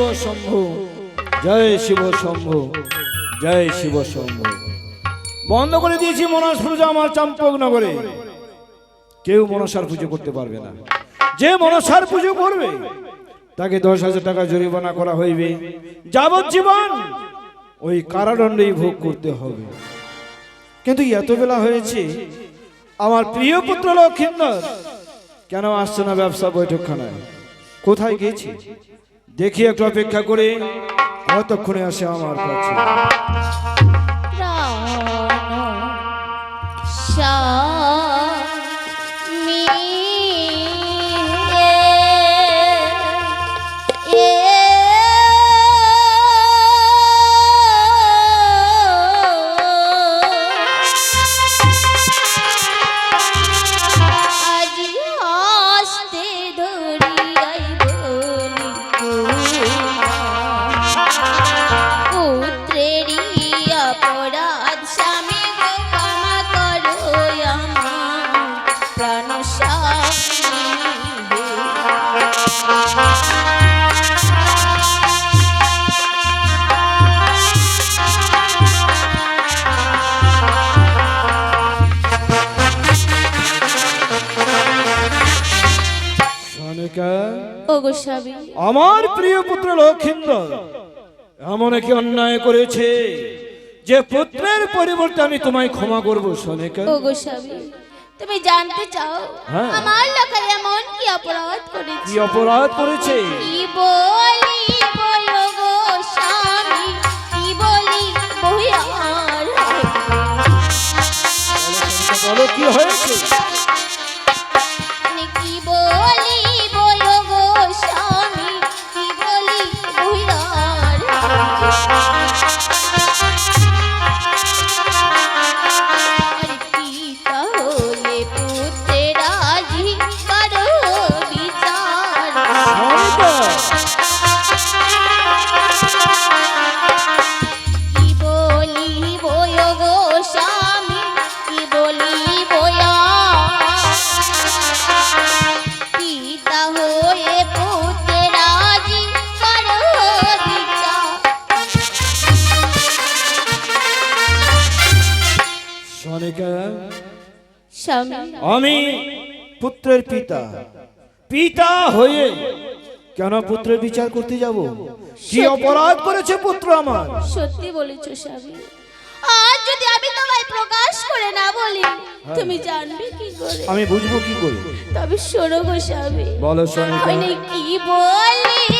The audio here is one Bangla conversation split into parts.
শিব শম্ভু। জয় শিব শম্ভু। জয় শিব শম্ভু। বন্ধ করে দিয়েছি মনস পুজো আমার চাম্পক নগরে। কেউ মনসার পুজো করতে পারবে না। যে মনসার পুজো করবে, তাকে দশ হাজার টাকা জরিমানা করা হইবে। যাবজ্জীবন ওই কারাদণ্ডই ভোগ করতে হবে। কিন্তু এত বেলা হয়েছে, আমার প্রিয় পুত্র লক্ষিন্দর কেন আসছে না ব্যবসা বৈঠকখানায়? কোথায় গেছি? দেখি একটু অপেক্ষা করে কতক্ষণে আসে আমার কাছে আমার প্রিয় পুত্র লক্ষিন্দর এমন কি অন্যায় করেছে যে পুত্রের পরিবর্তে আমি তোমায় ক্ষমা করব সনিকা ও তুমি জানতে চাও হ্যাঁ। আমার লোকের এমন কি অপরাধ করেছে? কি অপরাধ করেছে? কি বলি বলো গো স্বামী কি বলি বহিয়ার বলো কি হয়েছে? আমি পুত্রের পিতা। পিতা হয়ে কেন পুত্রের বিচার করতে যাব? কি অপরাধ করেছে পুত্র আমার? সত্যি বলেছ স্বামী। যদি আমি তোমায় প্রকাশ করে না বলি তুমি জানবে কি করে? আমি বুঝব কি করে? তবে শোনো গো স্বামী। বলো আমি কি বলো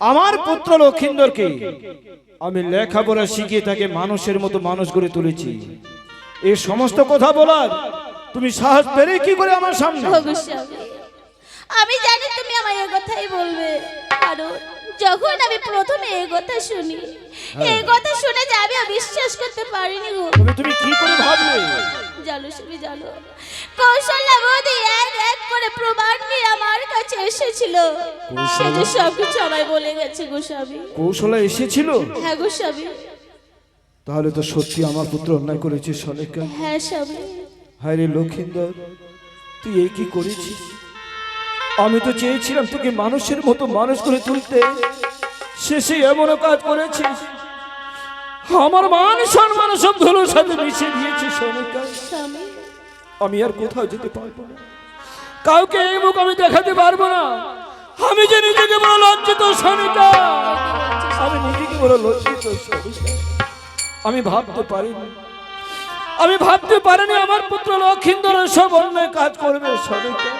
আমার পুত্র লক্ষিন্দরকে আমি লেখাপড়া শিখিয়ে তাকে মানুষের মতো মানুষ গড়ে তুলেছি। এই সমস্ত কথা বলার তুমি সাহস পেরে কি করে আমার সামনে? আমি জানি তুমি আমার এই কথাই বলবে কারণ যখন আমি প্রথমে এই কথা শুনি এই কথা শুনে যে আমি বিশ্বাস করতে পারিনি গো। তুমি কি করে ভাবলে? জানো তুমি জানো। কৌশল্যা বৌদি এক এক করে প্রমাণ নিয়ে আমার কাছে এসেছিল। আমায় বলে গেছে গোস্বামী কৌশলা এসেছিল? হ্যাঁ গোস্বামী তাহলে তো সত্যি আমার পুত্র অন্যায় করেছে সলেকা হ্যাঁ স্বামী। হায় রে লক্ষিন্দর তুই এই কি করেছিস? আমি তো চেয়েছিলাম তোকে মানুষের মতো মানুষ করে তুলতে। শেষে এমনও কাজ করেছিস। আমার মান সম্মান সব ধুলোর সাথে মিশে দিয়েছিস সনিকা স্বামী। আমি আর কোথাও যেতে পারব না। কাউকে এই মুখ আমি দেখাতে পারব না। আমি যে নিজেকে বড় লজ্জিত সনিকা আমি নিজেকে বড় লজ্জিত আমি ভাবতে পারিনি। আমি ভাবতে পারিনি আমার পুত্র লক্ষিন্দর সব অন্যায় কাজ করবে সনিকা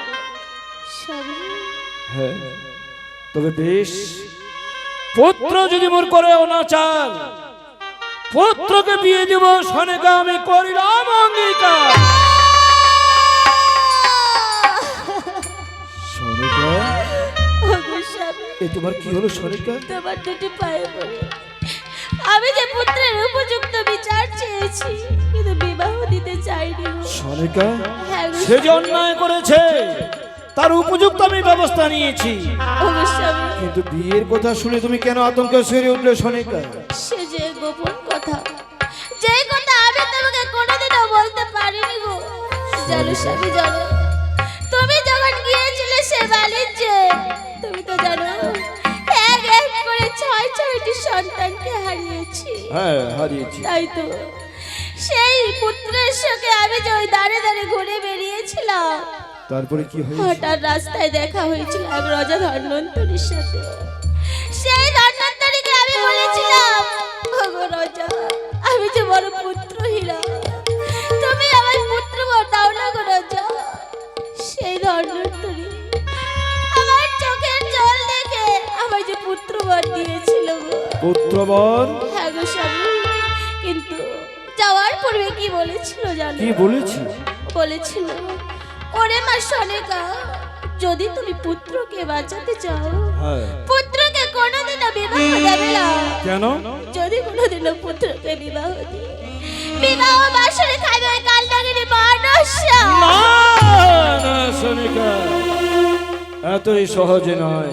হ্যাঁ তবে বেশ। পুত্র যদি মোর করে অনাচার পুত্রকে বিয়ে দিব সনেকা আমি করিলাম অঙ্গীকার। তোমার কি হলো সনিকা তোমার দুটি পায়ে পড়ে। আমি যে পুত্রের উপযুক্ত বিচার চেয়েছি কিন্তু বিবাহ দিতে চাইনি গো। সনিকা হ্যাঁ সে যে অন্যায় করেছে তার উপযুক্ত আমি ব্যবস্থা নিয়েছি। কিন্তু বিয়ের কথা শুনে তুমি কেন আতঙ্কে সেরে উঠলে সনিকা সে যে গোপন কথা যে কথা আমি তোমাকে কোনোদিনও বলতে পারিনি গো। জানো স্বামী জানো তুমি যখন গিয়েছিলে সে বাণিজ্যে তুমি তো জানো এক এক করে ছয় ছয়টি সন্তানকে হারিয়েছি। হ্যাঁ হারিয়েছি। তাই তো সেই পুত্রের সঙ্গে আমি যে ওই দাঁড়ে দাঁড়ে ঘুরে বেরিয়েছিলাম তারপরে কি হয়েছে? হঠাৎ রাস্তায় দেখা হয়েছিল এক রাজা ধন্বন্তরীর সাথে। সেই পুত্রবর হ্যাঁ গো স্বামী কিন্তু যাওয়ার পূর্বে কি বলেছিল জানো? কি বলেছি বলেছিল ওরে মা সনেকা যদি তুমি পুত্রকে বাঁচাতে চাও হ্যাঁ। পুত্রকে কোনোদিনও বিবাহ দেবে না। কেন? যদি কোনোদিনও পুত্রকে বিবাহ দিয়ে বিবাহ বাসরে খাবে ওই কালনাগিনী মানুষরা না, না, সনিকা এতই সহজে নয়।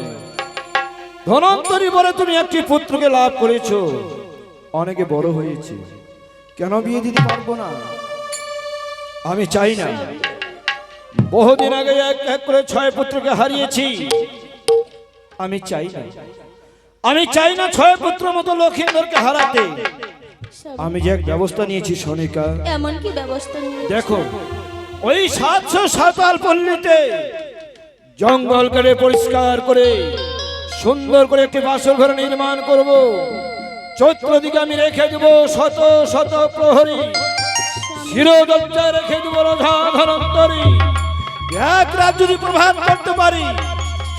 ধনন্তরী বলে তুমি একটি পুত্রকে লাভ করেছ। অনেকে বড় হয়েছে। কেন বিয়ে দিতে পারব না? আমি চাই না। বহুদিন আগে এক এক করে ছয় পুত্রকে হারিয়েছি। আমি চাই না। আমি চাই না ছয় পুত্র মতো লক্ষিন্দরকে হারাতে। আমি যে এক ব্যবস্থা নিয়েছি সনিকা। এমন কি ব্যবস্থা দেখো ওই সাতশো সাতাল পল্লীতে জঙ্গল করে পরিষ্কার করে সুন্দর করে একটি বাসর ঘর নির্মাণ করব। চৈত্র দিকে আমি রেখে দেব শত শত প্রহরী। শিরোদজ্জায় রেখে দেব রাধা ধনন্তরী এক রাত যদি প্রভাব করতে পারি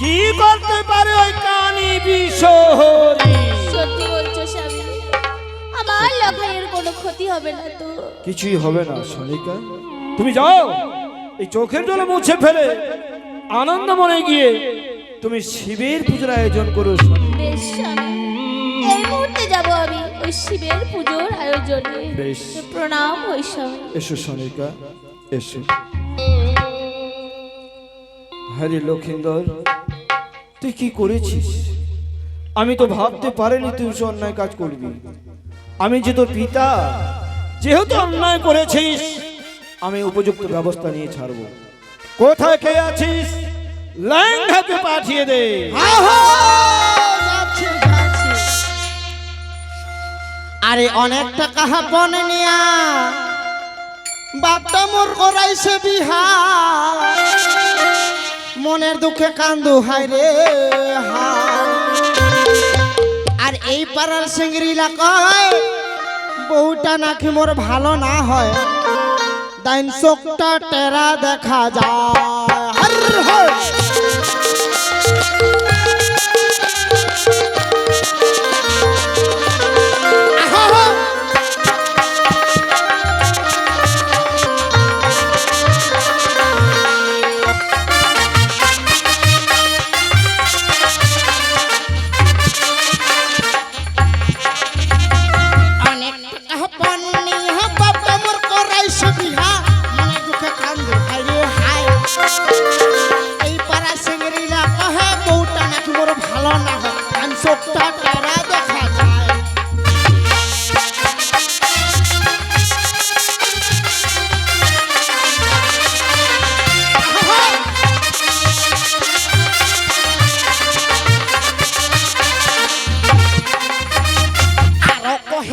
কি করতে পারে ওই কানি বিশহরী? সত্যি বলছো স্বামী আমার লখাইয়ের কোনো ক্ষতি হবে না তো। কিছুই হবে না সনিকা তুমি যাও এই চোখের জলে মুছে ফেলে আনন্দ মনে গিয়ে তুমি শিবের পুজোর আয়োজন করো বেশ এই মুহূর্তে যাব আমি ওই শিবের পুজোর আয়োজনে। বেশ। প্রণাম ওই স্বামী। এসো সনিকা এসো। হ্যারি লক্ষিন্দর তুই কি করেছিস? আমি তো ভাবতে পারিনি তুই সে অন্যায় কাজ করবি। আমি যে তোর পিতা যেহেতু অন্যায় করেছিস আমি উপযুক্ত ব্যবস্থা নিয়ে ছাড়বো। কোথায় কে আছিস? ল্যাংঘাকে পাঠিয়ে দে। আরে অনেক টাকা হাপন নিয়া। বাপটা মোর করাইছে বিহার। মনের দুঃখে কান্দু হাই রে। আর এই পাড়ার সিঙ্গির এলাকায় বউটা নাকি মোর ভালো না হয়। দাইন চোখটা টেরা দেখা যায়। え?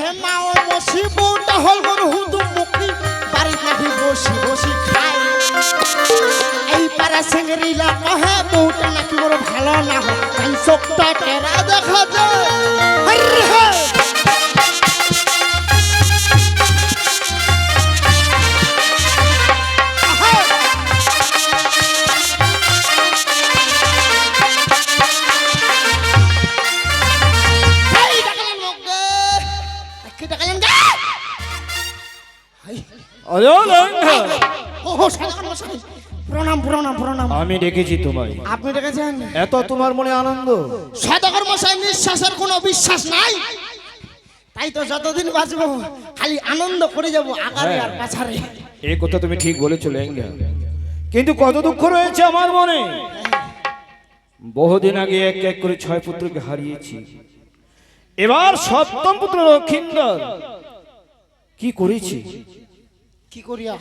কহে মাও বসি, বউটা হল গর বসি বসি এই পারা সিঙ্গরিলা কহে, বউটা নাকি মোর ভালো না হয়। চোখটা টেরা আমি ডেকেছি তোমায়। আপনি ডেকেছেন? এত তোমার মনে আনন্দ? সদাগর মশাই নিঃশ্বাসের কোনো বিশ্বাস নাই? তাই তো যতদিন বাঁচবো খালি আনন্দ করে যাব আগারে আর পাছারে। এই কথা তুমি ঠিক বলেছ লেঙ্গা কিন্তু কত দুঃখ রয়েছে আমার মনে। বহুদিন আগে এক এক করে ছয় পুত্রকে হারিয়েছি। এবার সপ্তম পুত্র লক্ষিন্দর। কি করেছি? কি করিয়া?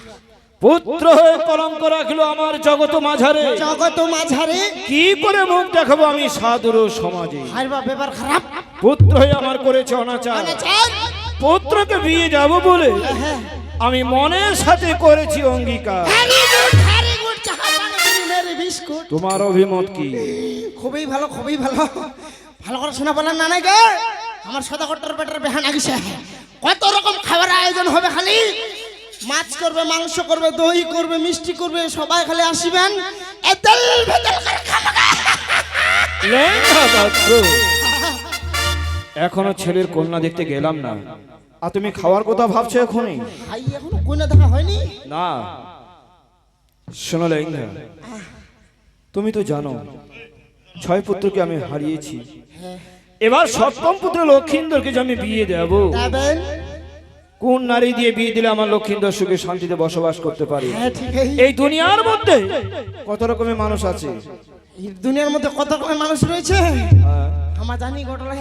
পুত্র হয়ে কলঙ্ক রাখল আমার জগত মাঝারে। জগত মাঝারে? কি করে মুখ দেখাবো আমি সাধুর সমাজে? খারাপ। পুত্র হয়ে আমার করেছে অনাচার। পুত্রকে বিয়ে যাব বলে হ্যাঁ। আমি মনের সাথে করেছি অঙ্গীকার। Marie biscuit. তোমার অভিমত কি? খুবই ভালো খুবই ভালো। ভালো করে শোনা বলেন না নাই গে আমার সদাগরটার পেটের বেহান আগিছে কত রকম খাবার আয়োজন হবে খালি? মাছ করবে মাংস করবে দই করবে মিষ্টি করবে সবাই খালি আসিবেন। এখনও ছেলের কন্যা দেখতে গেলাম না। আর তুমি খাওয়ার কথা ভাবছ এখনই? এখনও কোনে দেখা হয়নি? না। শোনো লেঙ্গা তুমি তো জানো ছয় পুত্রকে আমি হারিয়েছি। এবার সপ্তম পুত্র লক্ষিন্দরকে যে আমি বিয়ে দেব। কোন নারী দিয়ে বিয়ে দিলে আমার লক্ষিন্দর সুখে শান্তিতে বসবাস করতে পারি? হ্যাঁ এই দুনিয়ার মধ্যে কত রকমের মানুষ আছে? দুনিয়ার মধ্যে কত রকমের মানুষ রয়েছে? হ্যাঁ, আমার জানি ঘটনা।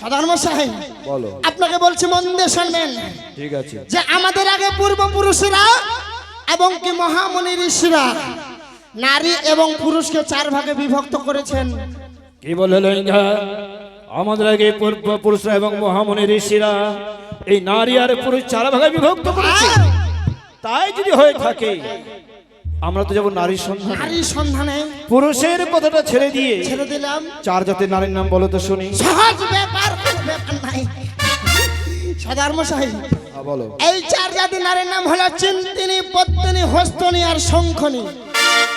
সাধারণ মশাই বলো। আপনাকে বলছি মন দিয়ে শুনবেন। ঠিক আছে। যে আমাদের আগে পূর্বপুরুষেরা এবং কি মহামণি ঋষিরা নারী এবং পুরুষকে চার ভাগে বিভক্ত করেছেন। কি বলে লেঙ্গা আমাদের আগে পুরুষরা এবং মহামনি ঋষিরা এই নারী আর পুরুষ চার ভাগে বিভক্ত করেছে। তাই যদি হয়ে থাকে আমরা তো যাব নারীর সন্ধান। নারীর সন্ধানে। পুরুষের কথাটা ছেড়ে দিয়ে ছেড়ে দিলাম। চার জাতের নারীর নাম বলো তো শুনি। সহজ ব্যাপার ব্যাপার নাই। সদার মশাই হ্যাঁ, বলো। এই চার জাতি নারীর নাম হলো চিন্তিনী পত্নী হস্তনী আর শঙ্খনি।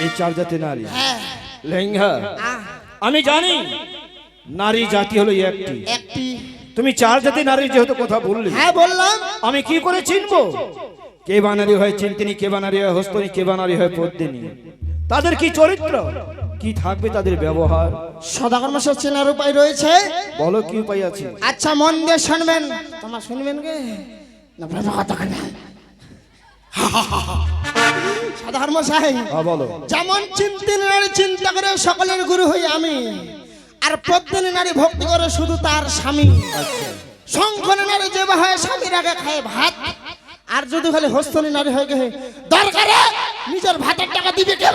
এই চার জাতের নারী। হ্যাঁ। লেঙ্গা আমি জানি নারী জাতি হলো একটি। একটি। তুমি চার জাতি নারীর যেহেতু কথা বললে হ্যাঁ বললাম। আমি কি করে চিনবো? কে বানারি হয় চিন্তিনি কে বানারি হয় হস্তনি কে বানারি হয় পদ্মিনী? তাদের কি চরিত্র? কি থাকবে তাদের ব্যবহার? সদাগর মশাই চেনার উপায় রয়েছে। বলো কি উপায় আছে? আচ্ছা মন দিয়ে শুনবেন। তোমার শুনবেন গে? না বাবা কথা কেন সাধারণ হ্যাঁ বলো। যেমন চিন্তিন চিন্তা করে সকলের গুরু হই আমি আর প্রত্যেক নারী ভক্তি করে শুধু তার স্বামী। শঙ্খনী নারী যে হয় স্বামীর আগে খায় ভাত। আর যদি খালি হস্তনী নারী হয়ে গে দরকারে নিজের ভাতের টাকা দিবে কে?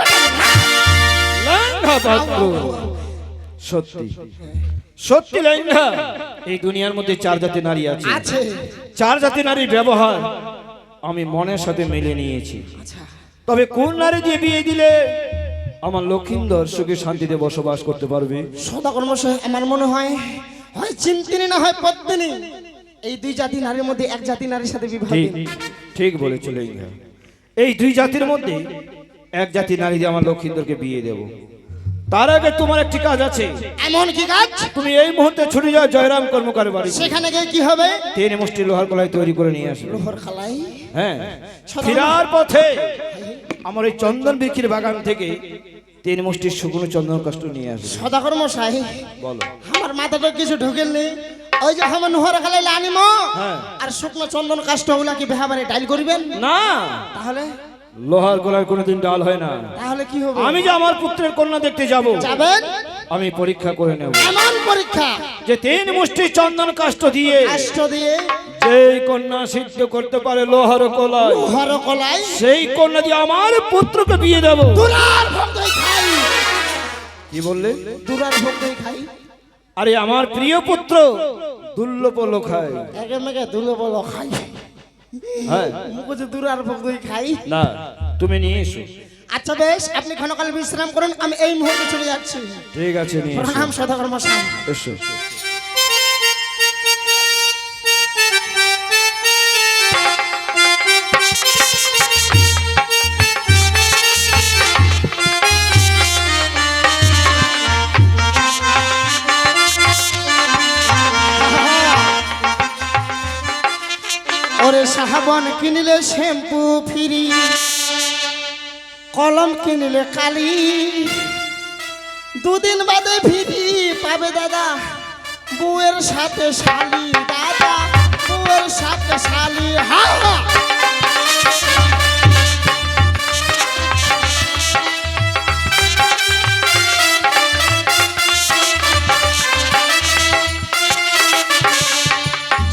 সত্যি। সত্যি লেঙ্গা। এই দুনিয়ার মধ্যে চার জাতি নারী আছে। আছে। চার জাতি নারীর ব্যবহার আমি মনের সাথে মেলে নিয়েছি। আচ্ছা। তবে কোন নারী দিয়ে বিয়ে দিলে আমার লক্ষিন্দর সুখে শান্তিতে বসবাস করতে পারবে। সদাগর মশাই আমার মনে হয় হয় চিন্তিনি না হয় পদ্মিনী। এই দুই জাতি নারীর মধ্যে এক জাতি নারীর সাথে বিবাহ ঠিক। ঠিক বলেছিল এই দুই জাতির মধ্যে এক জাতি নারী দিয়ে আমার লক্ষিন্দরকে বিয়ে দেব। তার আগে তোমার একটি কাজ আছে। এমন কি কাজ? তুমি এই মুহূর্তে ছুটে যাও জয়রাম কর্মকার বাড়ি সেখানে গিয়ে কি হবে? তিন মুষ্টি লোহার কলাই তৈরি করে নিয়ে আসবে। লোহার কলাই? হ্যাঁ। ফিরার পথে আমার এই চন্দন বিক্রির বাগান থেকে তিন মুষ্টির শুকনো চন্দন কষ্ট নিয়ে আসবে। সদাগর মশাই বলো। আমার মাথাটা কিছু ঢুকেননি। ওই যে আমার নোহর খালাই আনিম হ্যাঁ। আর শুকনো চন্দন কাষ্ট ওগুলা কি বেহাবারে ডাইল করবেন? না। তাহলে? লোহার গোলার কোনোদিন ডাল হয় না। তাহলে কি হবে? আমি যে আমার পুত্রের কন্যা দেখতে যাব। যাবেন? আমি পরীক্ষা করে নেব। এমন পরীক্ষা যে তিন মুষ্টি চন্দন কাষ্ট দিয়ে কাষ্ট দিয়ে যেই কন্যা সিদ্ধ করতে পারে লোহার কলায় লোহার কলাই। সেই কন্যা দিয়ে আমার পুত্রকে বিয়ে দেব। দুরার ভক্তই খাই। কি বললে? দুরার ভক্তই খাই। আরে আমার প্রিয় পুত্র দুর্লভ খায় একে বলো খাই। হ্যাঁ। মুখে দুরার ভক্তই খাই। না তুমি নিয়ে এসো। আচ্ছা বেশ আপনি ক্ষণকাল বিশ্রাম করুন আমি এই মুহূর্তে চলে যাচ্ছি। ঠিক আছে প্রণাম এসো। ওরে সাহাবন কিনলে শ্যাম্পু ফিরি। কলম কিনলে কালি। দুদিন বাদে ভিড়ি পাবে দাদা। বউয়ের সাথে শালি দাদা। বউয়ের সাথে শালি হা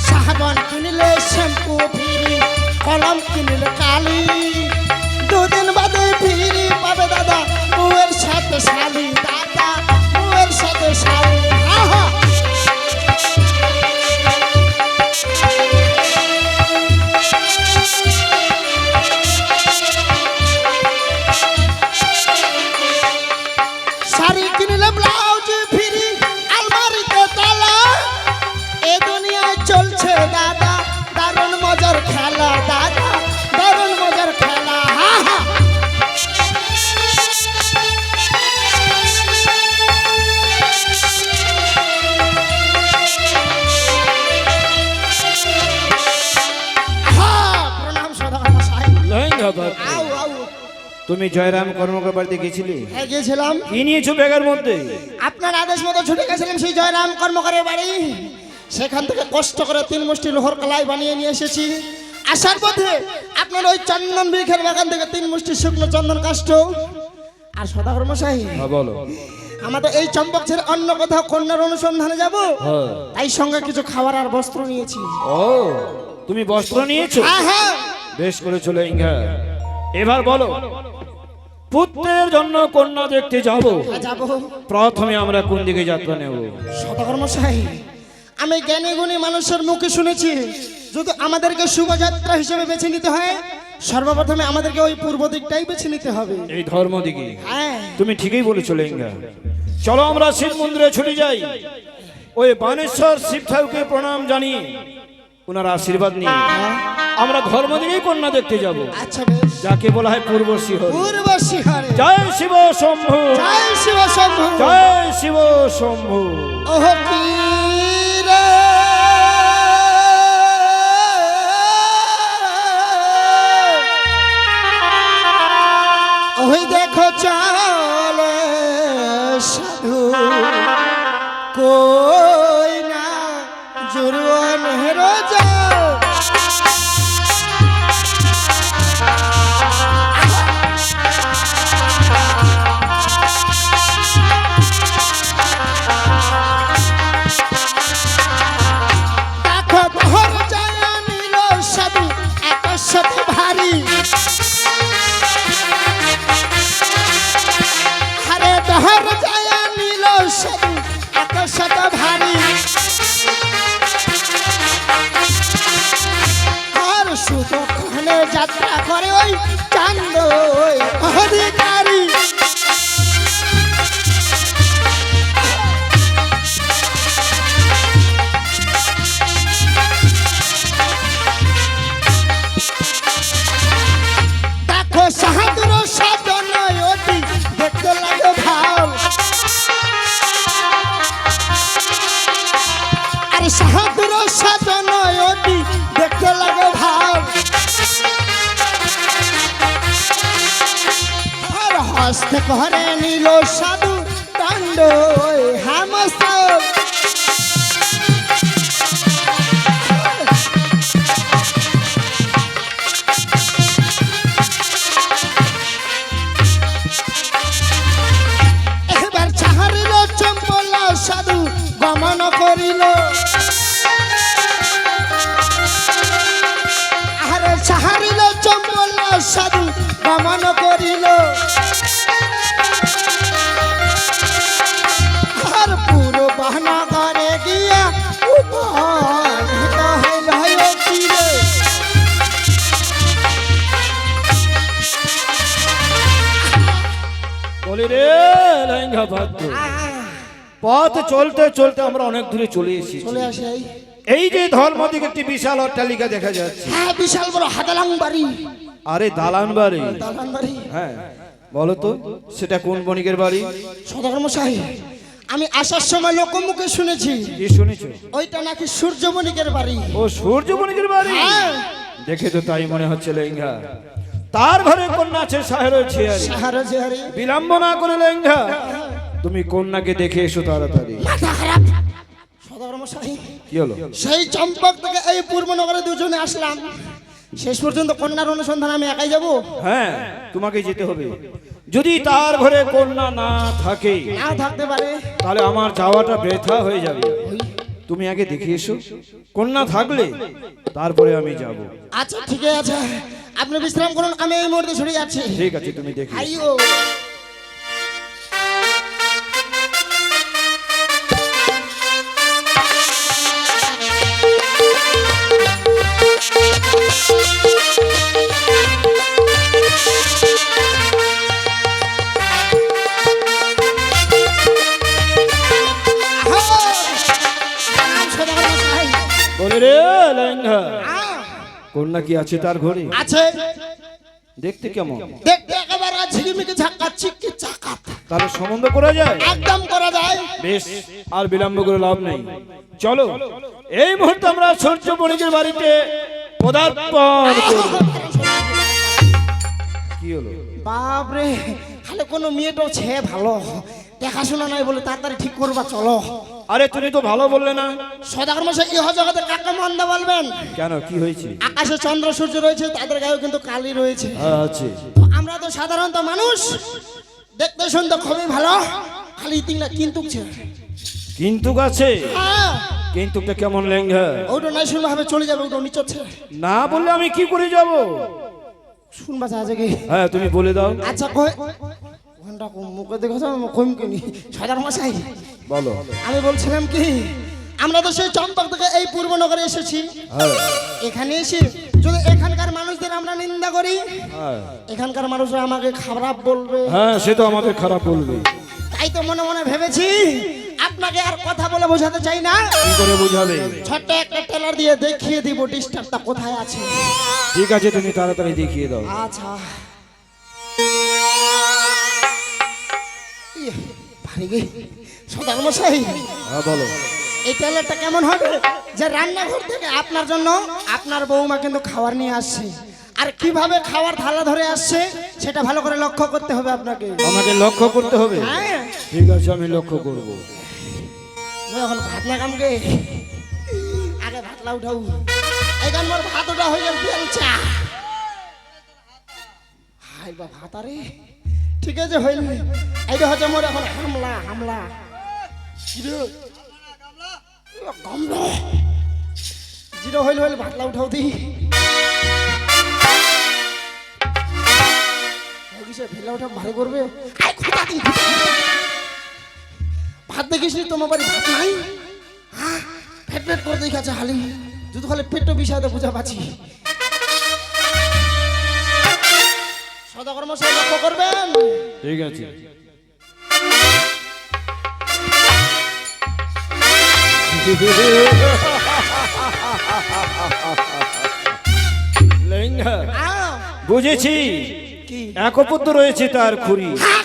সাবান কিনলে শ্যাম্পু কলম কিনলে কালি। গিয়েছিলাম। কি নিয়েছো ব্যাগের মধ্যে? আপনার আদেশ মতো ছুটে গেছিলাম সেই জয়রাম কর্মকারের বাড়ি। সেখান থেকে কষ্ট করে তিন মুষ্টি লোহর কলাই বানিয়ে নিয়ে এসেছি। আসার পথে আপনার ওই চন্দন বৃক্ষের বাগান থেকে তিন মুষ্টি শুকনো চন্দন কাষ্ট। আর সদাগর মশাই হ্যাঁ বলো। আমাদের এই চম্পক ছেড়ে অন্য কোথাও কন্যার অনুসন্ধানে যাব? হ্যাঁ। তাই সঙ্গে কিছু খাবার আর বস্ত্র নিয়েছি। ও তুমি বস্ত্র নিয়েছো? হ্যাঁ হ্যাঁ। বেশ করেছ লেহেঙ্গা। এবার বলো পুত্রের জন্য কন্যা দেখতে যাব? প্রথমে আমরা কোন দিকে যাত্রা নেব? সদাগর মশাই আমি জ্ঞানী গুণী মানুষের মুখে শুনেছি যদি আমাদেরকে শুভযাত্রা হিসেবে বেছে নিতে হয় সর্বপ্রথমে আমাদেরকে ওই পূর্ব দিকটাই বেছে নিতে হবে। এই ধর্ম দিকে। হ্যাঁ। তুমি ঠিকই বলেছ লেহেঙ্গা। চলো আমরা শিব মন্দিরে ছুটে যাই। ওই বানেশ্বর শিব ঠাকুরকে প্রণাম জানিয়ে ওনার আশীর্বাদ নিয়ে। আমরা ধর্ম দিকেই কন্যা দেখতে যাব। আচ্ছা বেশ। যাকে বলা হয় পূর্ব শিহর। পূর্ব শিহরে। জয় শিব শম্ভু। জয় শিব শম্ভু। জয় শিব শম্ভু। ওহ ওই দেখো চলে সাধু। কই পথ চলতে চলতে আমরা অনেক দূরে চলে এসেছি। চলে আসে এই। যে ধর্ম দিকে একটি বিশাল অট্টালিকা দেখা যাচ্ছে। হ্যাঁ বিশাল বড় হাদালাং বাড়ি আরে দালান বাড়ি দালান বাড়ি হ্যাঁ বলো তো সেটা কোন বণিকের বাড়ি? সদাগর মশাই আমি আসার সময় লোকমুখে শুনেছি। কি শুনেছো? ওইটা নাকি সূর্য সূর্যমণিকের বাড়ি। ও সূর্য বণিকের বাড়ি? হ্যাঁ। দেখে তো তাই মনে হচ্ছে লেহেঙ্গা তার ঘরে কন্যা আছে সাহের জেহারি বিলম্ব না করে লেঙ্গা। তুমি কন্যাকে দেখে এসো তাড়াতাড়ি। কি হলো? সেই চম্পক থেকে এই পূর্বনগরে দুজনে আসলাম। শেষ পর্যন্ত কন্যার অনুসন্ধান আমি একাই যাব। হ্যাঁ তোমাকে যেতে হবে। যদি তার ঘরে কন্যা না থাকে না থাকতে পারে। তাহলে আমার যাওয়াটা বৃথা হয়ে যাবে। তুমি আগে দেখে এসো। কন্যা থাকলে তারপরে আমি যাব। আচ্ছা ঠিক আছে। আপনি বিশ্রাম করুন আমি এই মুহূর্তে ছুটে যাচ্ছি। ঠিক আছে তুমি দেখে কন্যা কি আছে তার ঘরে? আছে। দেখতে কেমন? দেখতে একেবারে ঝিকিমিকি ঝাক্কা চিক্কি চাকাত তাহলে সম্বন্ধ করা যায়? একদম করা যায়। বেশ আর বিলম্ব করে লাভ নেই। চলো এই মুহূর্তে আমরা সূর্য বণিকের বাড়িতে পদার্পণ করব। কি হলো? বাপরে তাহলে কোনো মেয়েটাও ছে ভালো। দেখাশোনা নাই বলে তাড়াতাড়ি ঠিক করবা চলো। আরে তুমি তো ভালো বললে না। সদাগর মশাই ইহ জগতে কাকে মন্দ বলবেন? কেন কি হয়েছে? আকাশে চন্দ্র সূর্য রয়েছে তাদের গায়েও কিন্তু কালি রয়েছে। হ্যাঁ, আছে। তো আমরা তো সাধারণত মানুষ। দেখতে শুনতে খুবই ভালো। খালি তিনটা কিন্তু কিন্তু আছে? হ্যাঁ। কিন্তুটা কেমন লেঙ্গা? ওটা না শুনবা হবে চলে যাবে ওটা নিচে না বললে আমি কি করে যাব? শুনবা আজকে। হ্যাঁ তুমি বলে দাও। আচ্ছা কই? ঘণ্টা মুখে দেখো কম কিনি মশাই। বলো। আমি বলছিলাম কি আমরা তো সেই চম্পক থেকে এই পূর্বনগরে এসেছি। এখানে এসে যদি এখানকার মানুষদের আমরা নিন্দা করি এখানকার মানুষরা আমাকে খারাপ বলবে। হ্যাঁ সে তো আমাদের খারাপ বলবে। তাই তো মনে মনে ভেবেছি আপনাকে আর কথা বলে বোঝাতে চাই না। কি করে বুঝাবে ছোট্ট একটা টেলার দিয়ে দেখিয়ে দিব ডিস্টার্বটা কোথায় আছে। ঠিক আছে তুমি তাড়াতাড়ি দেখিয়ে দাও। আচ্ছা। মশাই। হ্যাঁ বলো। এই টেলারটা কেমন হবে? যে রান্নাঘর থেকে আপনার জন্য আপনার বৌমা কিন্তু খাবার নিয়ে আসছে। আর কীভাবে খাবার থালা ধরে আসছে সেটা ভালো করে লক্ষ্য করতে হবে আপনাকে। আমাকে লক্ষ্য করতে হবে? হ্যাঁ। ঠিক আছে আমি লক্ষ্য করব। এখন ভাত কামগে আগে ভাতলা উঠাও। এইখান মোর ভাত ওটা হয়ে গেল বেলচা। হাই বা ভাত আরে। ঠিক আছে হইল এইটা হচ্ছে মোর এখন হামলা হামলা। গামলা জিরো হইল হইল, ভাতলা উঠাও দি। ভেলা উঠা ভালো করবে। ভাত দেখিস তোমার বাড়ি ভাত নাই? হ্যাঁ পেট পেট করে দেখাচ্ছে হালি যদি খালি পেটটা বিষাদে বুঝা পাচ্ছি সদাকর্ম সে লক্ষ্য করবেন। ঠিক আছে। বুঝেছি। কি? একপত্র রয়েছে তার খুরি হ্যাঁ,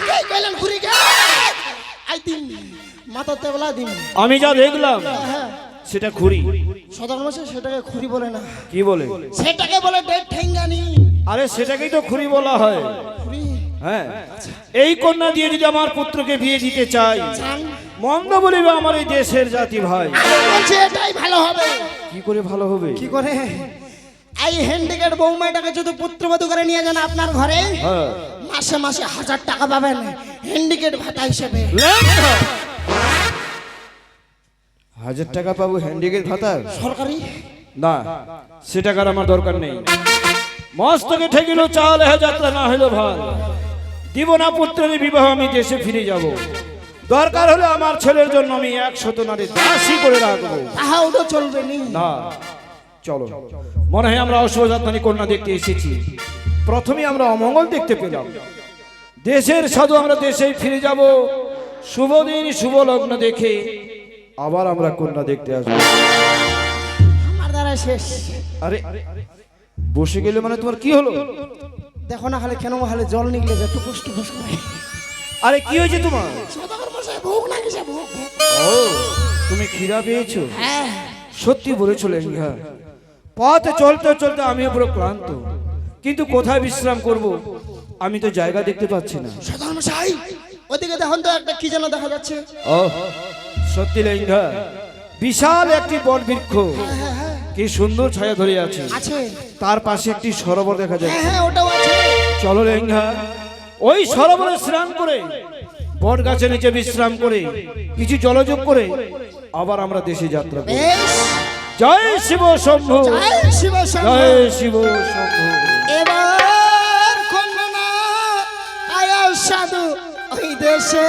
আমি যা দেখলাম হ্যাঁ সেটা খুরি সদাকর্ম সেটাকে খুরি বলে না। কি বলে? সেটাকে বলে ডেট ঠেঙ্গানি। আরে সেটাকেই তো খুরি বলা হয়। হ্যাঁ। এই কন্যা দিয়ে যদি আমার পুত্রকে বিয়ে দিতে চাই। মন্দ বলিবে আমার এই দেশের জাতি ভাই। এটাই ভালো হবে। কি করে ভালো হবে? কি করে? এই হ্যান্ডিক্যাপ বৌমাটাকে যদি পুত্রবধূ করে নিয়ে যান আপনার ঘরে হ্যাঁ। মাসে মাসে হাজার টাকা পাবেন হ্যান্ডিকেট ভাতা হিসেবে। হাজার টাকা পাবো হ্যান্ডিকেট ভাতার? সরকারি? না সে টাকার আমার দরকার নেই। মস্তকে ঠেকিল চাল হে যাত্রা না হইল ভালো। দিব না পুত্রের বিবাহ আমি দেশে ফিরে যাব। দরকার হলে আমার ছেলের জন্য আমি একশত নারী দাসী করে রাখব। তাহাও তো চলবে নি। চলো। মনে হয় আমরা অশুভযাত্রানি কন্যা দেখতে এসেছি। প্রথমে আমরা অমঙ্গল দেখতে পেলাম। দেশের সাধু আমরা দেশে ফিরে যাব। শুভ দিন শুভ লগ্ন দেখে আবার আমরা কন্যা দেখতে আসব। আমার দ্বারা শেষ। আরে বসে গেলে মানে তোমার কি হলো? দেখো না খালে কেন হালে জল নিগলে যে একটু কষ্ট কষ্ট আরে কি হয়েছে তোমার? ভোগ লাগিয়েছে তুমি ক্ষীরা পেয়েছ? হ্যাঁ। সত্যি বলেছ লেঙ্গা পথে চলতে চলতে আমি পুরো ক্লান্ত। কিন্তু কোথায় বিশ্রাম করব আমি তো জায়গা দেখতে পাচ্ছি না। সদামশাই ওদিকে দেখুন তো একটা কি যেন দেখা যাচ্ছে। ও সত্যি লেঙ্গা বিশাল একটি বট বৃক্ষ হ্যাঁ হ্যাঁ।, হ্যাঁ। কি সুন্দর ছায়া ধরে আছে। আছে। তার পাশে একটি সরোবর দেখা যায়। হ্যাঁ, হ্যাঁ ওটাও আছে। চলো রেঙ্গা ওই সরোবরে স্নান করে বট গাছের নিচে বিশ্রাম করে কিছু জলযোগ করে আবার আমরা দেশে যাত্রা করি। জয় শিব শম্ভু। জয় শিব শম্ভু। জয় শিব শম্ভু। এবার কোন না সাধু ওই দেশে